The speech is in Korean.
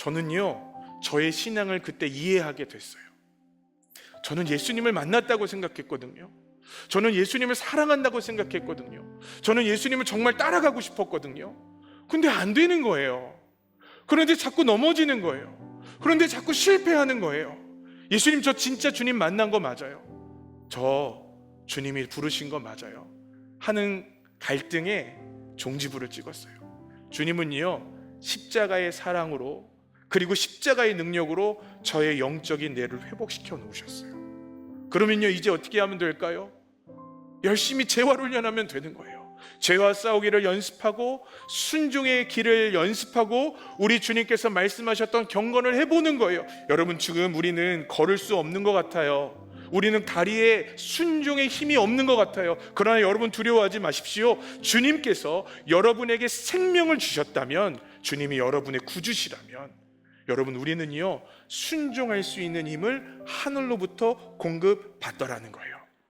저는요, 저의 신앙을 그때 이해하게 됐어요. 저는 예수님을 만났다고 생각했거든요. 저는 예수님을 사랑한다고 생각했거든요. 저는 예수님을 정말 따라가고 싶었거든요. 근데 안 되는 거예요. 그런데 자꾸 넘어지는 거예요. 그런데 자꾸 실패하는 거예요. 예수님 저 진짜 주님 만난 거 맞아요. 저 주님이 부르신 거 맞아요. 하는 갈등에 종지부를 찍었어요. 주님은요, 십자가의 사랑으로 그리고 십자가의 능력으로 저의 영적인 뇌를 회복시켜 놓으셨어요. 그러면요, 이제 어떻게 하면 될까요? 열심히 재활 훈련하면 되는 거예요. 죄와 싸우기를 연습하고 순종의 길을 연습하고 우리 주님께서 말씀하셨던 경건을 해보는 거예요. 여러분 지금 우리는 걸을 수 없는 것 같아요. 우리는 다리에 순종의 힘이 없는 것 같아요. 그러나 여러분 두려워하지 마십시오. 주님께서 여러분에게 생명을 주셨다면, 주님이 여러분의 구주시라면, 여러분 우리는요 순종할 수 있는 힘을 하늘로부터 공급받더라는 거예요.